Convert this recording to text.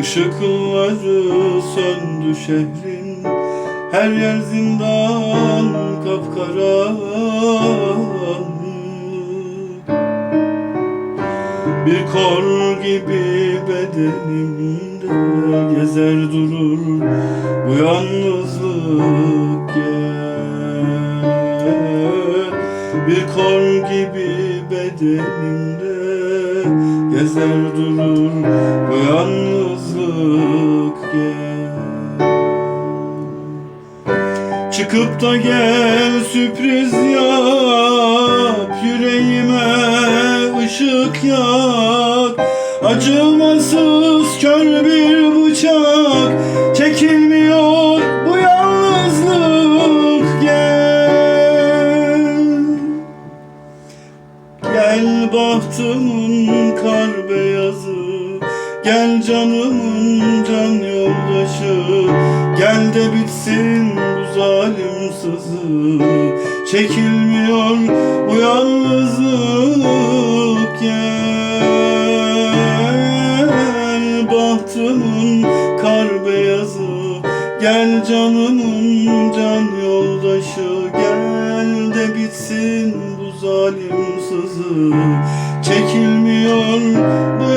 Işıkları söndü şehrin. Her yer zindan kapkaranlık Bir kor gibi bedenimde Gezer durur bu yalnızlık gel Bir kor gibi bedenimde Gezer durur bu yalnızlık gel Çıkıp da gel sürpriz yap Yüreğime ışık yak. Acımasız kör bir bıçak Çekilmiyor bu yalnızlık. Gel Gel bahtımın kar beyazı Gel canımın can yoldaşı. Gel de bitsin bu zalim sızı. Çekilmiyor bu yalnızlık Gel bahtımın kar beyazı. Gel canımın can yoldaşı. Gel de bitsin bu zalim sızı. Çekilmiyor bu